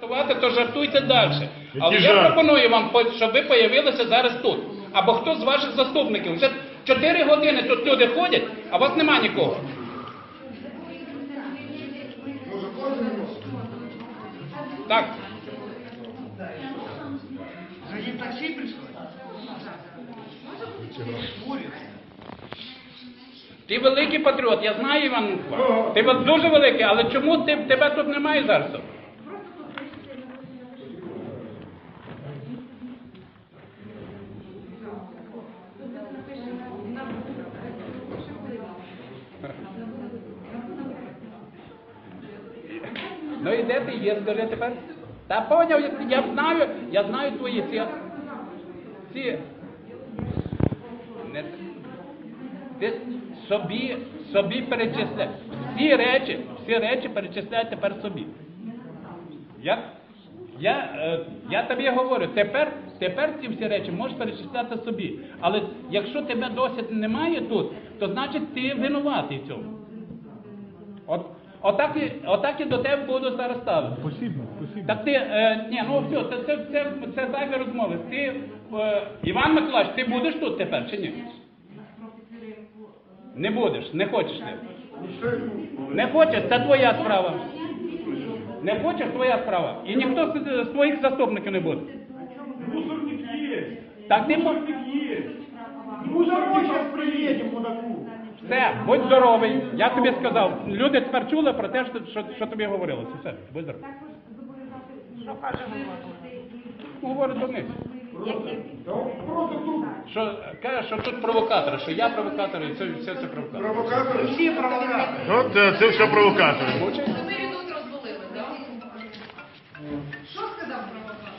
жартувати, то жартуйте далі. Але я пропоную вам, по- щоб ви появилися зараз тут. Або хто з ваших заступників. Вже 4 години тут люди ходять, а вас нема нікого. Так. Звонит такси пришло? Ти великий патріот, я знаю Іван. Ти от дуже великий, але чому ти, тебе тут немає зараз? тут? Ну і де ти є, скажи тепер? Та поняв, я, знаю, я знаю твої ці. ці не, ти собі, собі перечисляй. Всі речі, всі речі перечисляй тепер собі. Я, я, е, я тобі говорю, тепер, тепер ці всі речі можеш перечисляти собі. Але якщо тебе досі немає тут, то значить ти винуватий в цьому. От, отак, і, отак і до тебе буду зараз ставити. Спасибо, спасибо. Так ти, е, ні, ну все, це, це, це, це зайві розмови. Ти, е, Іван Миколаївич, ти будеш тут тепер чи ні? Не будеш, не хочеш ти. Не хочеш, це твоя справа. Не хочеш, твоя справа. І ніхто з, з твоїх заступників не буде. Мусорник есть. Так по- Мусорник есть. Мусорник сейчас приедем, мудаку. Все, будь здоровий. Я тобі сказав. Люди тепер чули про те, що, що, що тобі говорилося. Все, будь здоровий. Говорить до них. Що каже, що тут провокатори, що я провокатор, і це все це провокатор. Провокатори? Всі провокатори. Ну, це, це все провокатори.